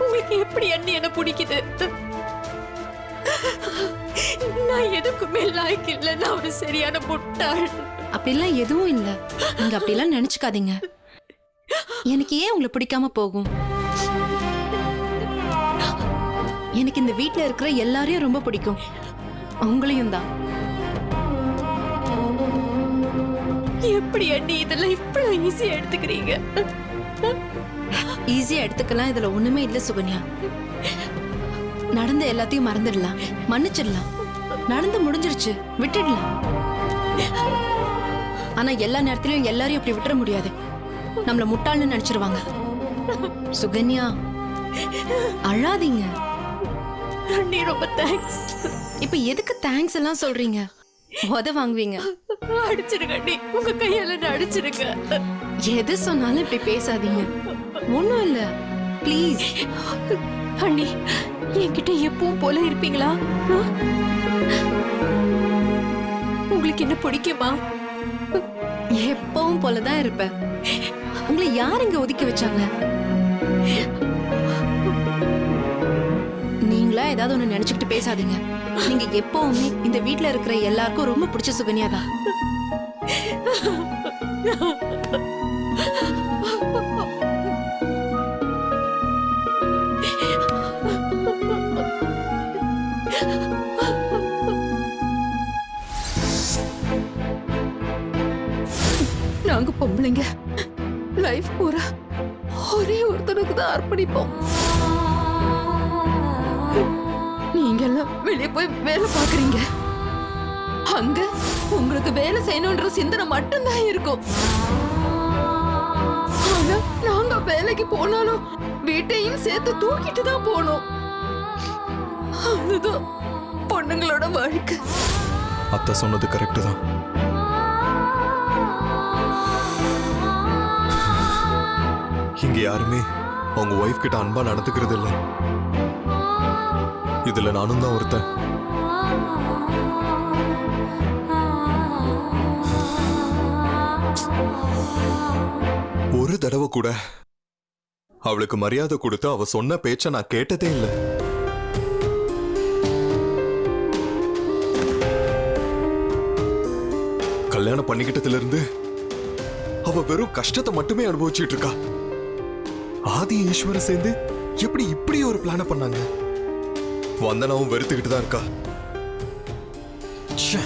உங்களுக்கு எப்படி அண்ணி என்ன பிடிக்குது? நான் எதுக்குமே லாய்க்கு இல்லை நான் ஒரு சரியான முட்டாள். அப்படிலாம் எதுவும் இல்ல. நீங்க அப்படிலாம் நினைச்சுக்காதீங்க. எனக்கு ஏன் உங்களை பிடிக்காம போகும்? எனக்கு இந்த வீட்ல இருக்கிற எல்லாரையும் ரொம்ப பிடிக்கும். உங்களையும் தான். எப்படி அண்ணி இதெல்லாம் இவ்வளவு ஈஸியா எடுத்துக்கிறீங்க? ஈஸியா எடுத்துக்கலாம். இதுல ஒண்ணுமே இல்ல சுகன்யா. நடந்த எல்லாத்தையும் மறந்துடலாம். மன்னிச்சிடலாம். நடந்து முடிஞ்சிருச்சு. விட்டுடலாம். ஆனா எல்லா நேரத்திலயும் எல்லாரையும் அப்படி விட்டுற முடியாது. நம்மள முட்டாள்னு நினைச்சிருவாங்க. சுகன்யா அழாதீங்க. ரொம்ப தேங்க்ஸ் இப்ப எதுக்கு தேங்க்ஸ் எல்லாம் சொல்றீங்க? உத வாங்குவீங்க. அடிச்சிருங்க அண்ணி. உங்க கையால அடிச்சிருங்க எது சொன்னாலும் இப்படி பேசாதீங்க. ஒன்றும் இல்லை. ப்ளீஸ் அண்ணி என்கிட்ட எப்பவும் போல இருப்பீங்களா? உங்களுக்கு என்ன பிடிக்குமா? எப்பவும் போலதான் இருப்பேன். உங்களை யார் இங்க ஒதுக்கி வச்சாங்க? நீங்களா ஏதாவது ஒண்ணு நினைச்சுக்கிட்டு பேசாதீங்க. நீங்க எப்பவுமே இந்த வீட்ல இருக்கிற எல்லாருக்கும் ரொம்ப பிடிச்ச சுகன்யா நாங்க பொம்பளைங்க. லைஃப் பூரா ஒரே ஒருத்தனுக்கு தான் அர்ப்பணிப்போம். நீங்க எல்லாம் வெளியே போய் வேலை பாக்குறீங்க அங்க உங்களுக்கு வேலை செய்யணும்ன்ற சிந்தனை மட்டும்தான் இருக்கும். ஆனா நாங்க வேலைக்கு போனாலும் வீட்டையும் சேர்த்து தூக்கிட்டு தான் போனோம். அதுதான் பொண்ணுங்களோட வாழ்க்கை. அத்தை சொன்னது கரெக்டு தான். யாருமே அவங்க ஒய்ஃப் கிட்ட அன்பா நடத்துக்கிறது இல்ல. இதுல நானும் தான் ஒருத்தன். ஒரு தடவை கூட அவளுக்கு மரியாதை கொடுத்து அவ சொன்ன பேச்ச நான் கேட்டதே இல்லை. கல்யாணம் பண்ணிக்கிட்டதுல இருந்து அவ வெறும் கஷ்டத்தை மட்டுமே அனுபவிச்சுட்டு இருக்கா. ஆதி ஈஸ்வர சேர்ந்து எப்படி இப்படி ஒரு பிளான பண்ணாங்க? வந்தனாவும் வெறுத்துக்கிட்டு தான் இருக்கா? ச்சே,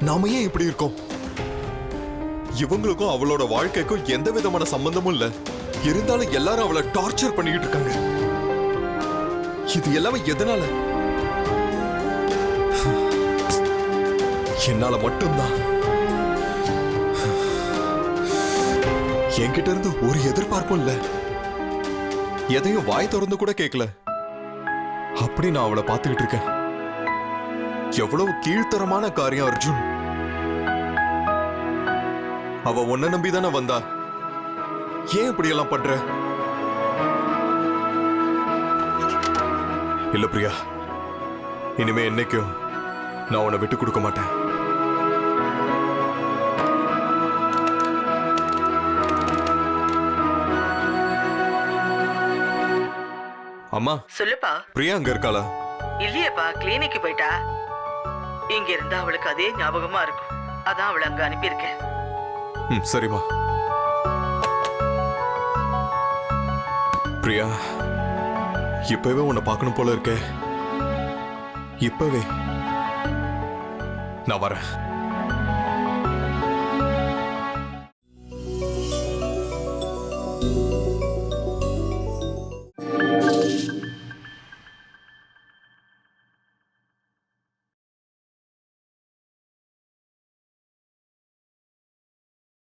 நாம ஏன் இப்படி இருக்கோம்? இவங்களுக்கும் அவளோட வாழ்க்கைக்கும் எந்த விதமான சம்பந்தமும் இல்ல. இருந்தாலும் எல்லாரும் அவளை டார்ச்சர் பண்ணிக்கிட்டு இருக்காங்க. இது எல்லாமே எதனால? என்னால மட்டும்தான். என்கிட்ட இருந்து ஒரு எதிர்பார்ப்பும் இல்லை. எதையும் வாய் திறந்து கூட கேட்கல அப்படி நான் அவளை பார்த்துக்கிட்டு இருக்கேன். எவ்வளவு கீழ்த்தரமான காரியம் அர்ஜுன். அவ உன்ன நம்பி தானே வந்தா? ஏன் இப்படி எல்லாம் பண்ற? இல்ல பிரியா இனிமே என்னைக்கும் நான் உன்னை விட்டு கொடுக்க மாட்டேன். அம்மா. சொல்லுப்பா. பிரியா அங்க இருக்காளா? இல்லையேப்பா கிளினிக்கு போயிட்டா. இங்க இருந்தா அவளுக்கு அதே ஞாபகமா இருக்கும். அதான் அவளை அங்க அனுப்பியிருக்கேன். ம் சரிம்மா. பிரியா இப்பவே உன்னை பார்க்கணும் போல இருக்கே. இப்பவே. நான் வரேன்.